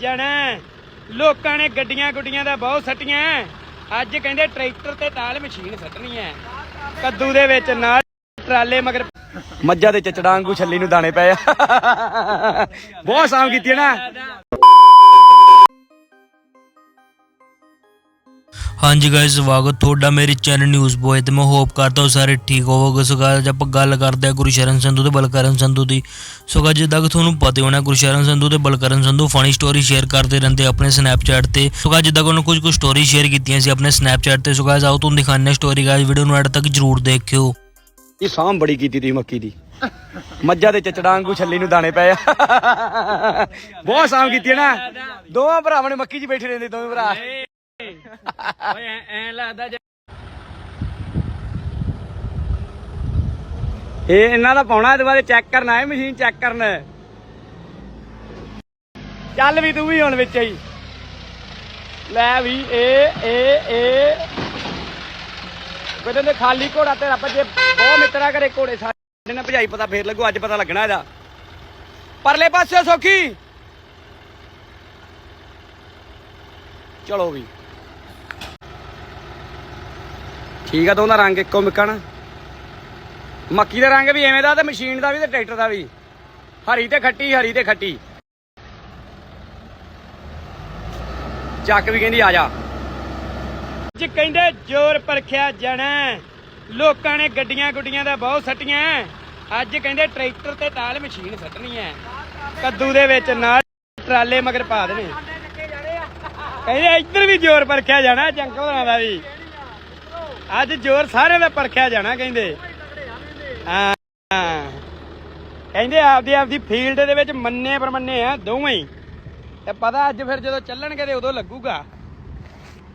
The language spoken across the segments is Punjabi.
ਜਾਣਾ ਲੋਕਾਂ ਨੇ ਗੱਡੀਆਂ ਗੁੱਡੀਆਂ ਦਾ ਬਹੁਤ ਸੱਟੀਆਂ। ਅੱਜ ਕਹਿੰਦੇ ਟਰੈਕਟਰ ਤੇ ਨਾਲ ਮਸ਼ੀਨ ਸੱਟਣੀ ਹੈ ਕੱਦੂ ਦੇ ਵਿੱਚ ਨਾਲ ਟਰਾਲੇ ਮਗਰ ਮੱਝਾਂ ਦੇ ਚਚੜਾਂ ਛੱਲੀ ਨੂੰ ਦਾਣੇ ਪਏ ਬਹੁਤ ਸਾਮ ਕੀਤੀ ਨਾ। ਹਾਂਜੀ ਗਾਇਸ ਸਵਾਗਤ ਤੁਹਾਡਾ ਮੇਰੇ ਚੈਨਲ ਨਿਊਜ਼ ਬੋਏ ਤੇ। ਮੈਂ ਹੋਪ ਕਰਦਾ ਹਾਂ ਸਾਰੇ ਠੀਕ ਹੋਵੋਗੇ। ਸੋ guys, ਆਪਾਂ ਗੱਲ ਕਰਦੇ ਹਾਂ ਗੁਰਸ਼ਰਨ ਸੰਧੂ ਤੇ ਬਲਕਰਨ ਸੰਧੂ ਦੀ। ਸੋ guys, ਜਿੱਦਾਂ ਕਿ ਤੁਹਾਨੂੰ ਪਤਾ ਹੋਣਾ ਗੁਰਸ਼ਰਨ ਸੰਧੂ ਤੇ Balkaran Sandhu funny story share ਕਰਦੇ ਰਹਿੰਦੇ ਆਪਣੇ ਸਨੈਪਚੈਟ ਤੇ। ਸੋ guys, ਜਿੱਦਾਂ ਕਿ ਉਹਨਾਂ ਕੁਝ ਕੁ ਸਟੋਰੀ ਸ਼ੇਅਰ ਕੀਤੀਆਂ ਸੀ ਆਪਣੇ ਸਨੈਪਚੈਟ ਤੇ। ਸੋ guys, ਆਓ ਤੁਹਾਨੂੰ ਦਿਖਾਉਂਦੇ ਹਾਂ ਸਟੋਰੀ ਗਾਇਸ ਵੀਡੀਓ ਨੂੰ ਐਡ ਤੱਕ ਜਰੂਰ ਦੇਖਿਓ। ਇਹ ਸਾਮ ਬੜੀ ਕੀਤੀ ਤੁਸੀਂ ਮੱਕੀ ਦੀ। ਮੱਝਾਂ ਦੇ ਚਚੜਾਂ ਵਾਂਗੂ ਛੱਲੀ ਨੂੰ ਦਾਣੇ ਪਏ ਆ। ਬਹੁਤ ਸਾਂਭ ਕੀਤੀ ਹੈ ਨਾ। ਦੋਵਾਂ ਭਰਾਵਾਂ ਨੇ ਮੱਕੀ 'ਚ ਬੈਠੇ ਰਹਿੰਦੇ ਦੋਵੇਂ ਭਰਾ। ਓਏ ਐ ਲੱਗਦਾ ਇਹ ਇਹਨਾਂ ਦਾ ਪਾਉਣਾ ਇਹਦੇ ਬਾਰੇ ਚੈੱਕ ਕਰਨਾ ਹੈ ਮਸ਼ੀਨ ਚੈੱਕ ਕਰਨ। ਚੱਲ ਵੀ ਤੂੰ ਵੀ ਹੁਣ ਵਿੱਚ ਹੀ ਲੈ ਵੀ ਇਹ ਇਹ ਇਹ ਕਹਿੰਦੇ ਖਾਲੀ ਘੋੜਾ ਤੇਰਾ ਭੱਜੇ। ਬਹੁਤ ਮਿੱਤਰਾ ਕਰੇ ਘੋੜੇ ਸਾਡੇ ਨੇ ਭਜਾਈ ਪਤਾ ਫੇਰ ਲੱਗੂ, ਅੱਜ ਪਤਾ ਲੱਗਣਾ ਇਹਦਾ। ਪਰਲੇ ਪਾਸੇ ਸੋਖੀ। ਚਲੋ ਵੀ। ਠੀਕ ਆ, ਦੋਨਾਂ ਰੰਗ ਇੱਕੋ ਮਿੱਕਣ। ਮੱਕੀ ਦਾ ਰੰਗ ਵੀ ਐਵੇਂ ਦਾ ਤੇ ਮਸ਼ੀਨ ਦਾ ਵੀ ਤੇ ਟਰੈਕਟਰ ਦਾ ਵੀ। ਹਰੀ ਤੇ ਖੱਟੀ, ਹਰੀ ਤੇ ਖੱਟੀ। ਚੱਕ ਵੀ ਕਹਿੰਦੀ ਆ ਜਾ। ਅੱਜ ਕਹਿੰਦੇ ਜ਼ੋਰ ਪਰਖਿਆ ਜਾਣਾ। ਲੋਕਾਂ ਨੇ ਗੱਡੀਆਂ ਗੁੱਡੀਆਂ ਦਾ ਬਹੁਤ ਸੱਟੀਆਂ। ਅੱਜ ਕਹਿੰਦੇ ਟਰੈਕਟਰ ਤੇ ਨਾਲ ਮਸ਼ੀਨ ਸੱਟਣੀ ਹੈ ਕੱਦੂ ਦੇ ਵਿੱਚ ਨਾਲ ਟਰਾਲੇ ਮਗਰ ਪਾ ਦੇਣੇ। ਕਹਿੰਦੇ ਇੱਧਰ ਵੀ ਜ਼ੋਰ ਪਰਖਿਆ ਜਾਣਾ ਜੰਗਲਾਂ ਦਾ ਵੀ। ਅੱਜ ਜ਼ੋਰ ਸਾਰਿਆਂ ਦਾ ਪਰਖਿਆ ਜਾਣਾ, ਕਹਿੰਦੇ। ਹਾਂ। ਕਹਿੰਦੇ ਆਪਦੀ ਆਪਦੀ ਫੀਲਡ ਦੇ ਵਿੱਚ ਮੰਨੇ ਪਰਮੰਨੇ ਆ, ਦੋਵੇਂ ਹੀ। ਤੇ ਪਤਾ ਅੱਜ ਫਿਰ ਜਦੋਂ ਚੱਲਣਗੇ ਤੇ ਉਦੋਂ ਲੱਗੂਗਾ।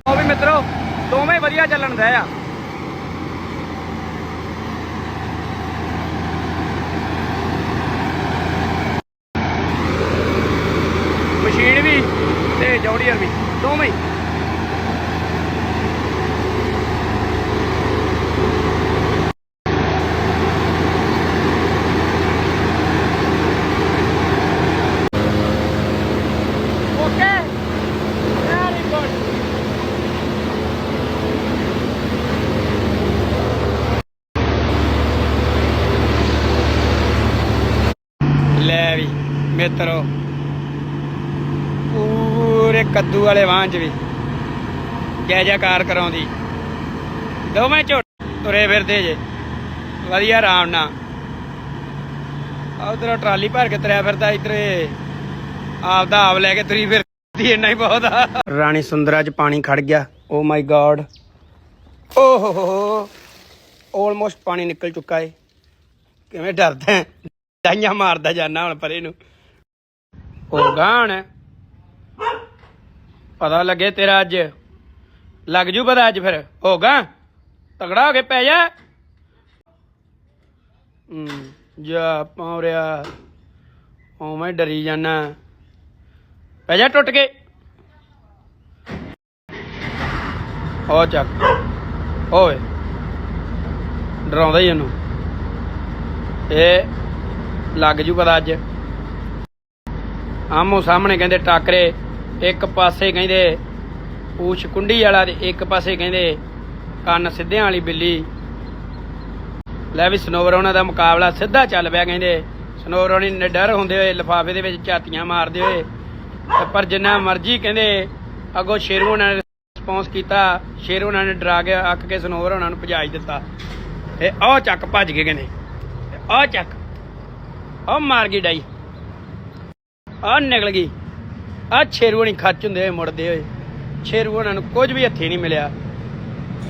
ਉਹ ਵੀ ਮਿੱਤਰੋ, ਦੋਵੇਂ ਵਧੀਆ ਚੱਲਣ ਦੇ ਆ। ਮਸ਼ੀਨ ਵੀ ਤੇ ਜੌੜੀਅਰ ਵੀ, ਦੋਵੇਂ ਹੀ ਓਕੇ ਵੈਰੀ ਗੁੱਡ ਲੈ ਵੀ ਮਿੱਤਰੋ, ਪੂਰੇ ਕੱਦੂ ਵਾਲੇ ਵਾਹਨ ਚ ਵੀ ਜੈ ਜੈਕਾਰ ਕਰਾਉਂਦੀ। ਦੋਵੇਂ ਝੋਟ ਤੁਰੇ ਫਿਰਦੇ ਜੇ। ਵਧੀਆ ਆਰਾਮ ਨਾਲ। ਉਧਰੋਂ ਟਰਾਲੀ ਭਰ ਕੇ ਤੁਰਿਆ ਫਿਰਦਾ ਇਧਰ ਆਪਦਾ ਆਪ ਲੈ ਕੇ ਤੁਰੀ ਫਿਰਦੀ, ਇੰਨਾ ਹੀ ਬਹੁਤ ਆ। ਰਾਣੀ ਸੁੰਦਰਾ ਚ ਪਾਣੀ ਖੜ ਗਿਆ। ਓ ਮਾਈ ਗॉड ਓ ਹੋ ਹੋ ਆਲਮੋਸਟ ਪਾਣੀ ਨਿਕਲ ਚੁੱਕਾ ਏ। ਕਿਵੇਂ ਡਰਦਾ ਡਾਈਆਂ ਮਾਰਦਾ ਜਾਨਾ ਹੁਣ ਪਰੇ ਨੂੰ। ਹੋ ਪਤਾ ਲੱਗੇ ਤੇਰਾ ਅੱਜ। ਲੱਗ ਜੂ ਪਤਾ ਅੱਜ ਫਿਰ। ਹੋਗਾ ਤਗੜਾ ਹੋ ਕੇ ਪੈ ਜਾ। ਹੂੰ, ਜਾ ਪੌਰਿਆ ਓਵੇਂ ਡਰੀ ਜਾਨਾ। ਪੈ ਜਾ ਟੁੱਟ ਕੇ। ਹੋ ਚੱਕ ਓਏ, ਡਰਾਉਂਦਾ ਹੀ ਇਹਨੂੰ। ਇਹ ਲੱਗ ਜੂ ਪਤਾ ਅੱਜ। ਆਮੋ ਸਾਹਮਣੇ ਕਹਿੰਦੇ ਟਾਕਰੇ, ਇੱਕ ਪਾਸੇ ਕਹਿੰਦੇ ਪੂਛ ਕੁੰਡੀ ਵਾਲਾ ਤੇ ਇੱਕ ਪਾਸੇ ਕਹਿੰਦੇ ਕੰਨ ਸਿੱਧਿਆਂ ਵਾਲੀ ਬਿੱਲੀ। ਲੈ ਵੀ ਸਨੋਵਰ ਉਹਨਾਂ ਦਾ ਮੁਕਾਬਲਾ ਸਿੱਧਾ ਚੱਲ ਪਿਆ ਕਹਿੰਦੇ। ਸਨੋਵਰ ਹੋਣੀ ਨਿਡਰ ਹੁੰਦੇ ਹੋਏ ਲਿਫਾਫੇ ਦੇ ਵਿੱਚ ਝਾਤੀਆਂ ਮਾਰਦੇ ਹੋਏ। ਪਰ ਜਿੰਨਾ ਮਰਜ਼ੀ ਕਹਿੰਦੇ ਅੱਗੋਂ ਸ਼ੇਰੂ ਉਹਨਾਂ ਨੇ ਰਿਸਪੌਂਸ ਕੀਤਾ, ਸ਼ੇਰੂ ਉਹਨਾਂ ਨੇ ਡਰਾ ਕੇ ਅੱਕ ਕੇ ਸਨੋਵਰ ਉਹਨਾਂ ਨੂੰ ਭਜਾਈ ਦਿੱਤਾ। ਤੇ ਆਹ ਚੱਕ ਭੱਜ ਗਏ ਕਹਿੰਦੇ। ਆਹ ਚੱਕ ਆਹ ਮਾਰ ਗਈ ਡਾਈ। ਆਹ ਨਿਕਲ ਗਈ। ਸ਼ੇਰੂ ਨਹੀਂ ਖੱਚ ਹੁੰਦੇ ਹੋਏ ਮੁੜਦੇ ਹੋਏ। ਉਹਨਾਂ ਨੂੰ ਕੁਝ ਵੀ ਹੱਥੀ ਨਹੀਂ ਮਿਲਿਆ।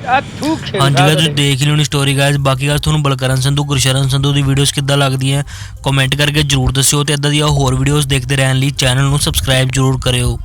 ਆ ਥੂਕ ਖੇਡਦਾ ਹਾਂਜੀ ਗਾਇਸ ਤੁਸੀਂ। ਦੇਖ ਲਿਓ ਨੀ ਸਟੋਰੀ ਗਾਇਸ ਬਾਕੀ ਗਾਇਸ ਤੁਹਾਨੂੰ ਬਲਕਰਨ ਸੰਧੂ ਗੁਰਸ਼ਰਨ ਸੰਧੂ ਦੀ ਵੀਡੀਓਜ਼ ਕਿੱਦਾਂ ਲੱਗਦੀਆਂ ਕਮੈਂਟ ਕਰਕੇ ਜਰੂਰ ਦੱਸਿਓ ਤੇ ਇਦਾਂ ਦੀਆਂ ਹੋਰ ਵੀਡੀਓਜ਼ ਦੇਖਦੇ ਰਹਿਣ ਲਈ ਚੈਨਲ ਨੂੰ ਸਬਸਕ੍ਰਾਈਬ ਜਰੂਰ ਕਰਿਓ।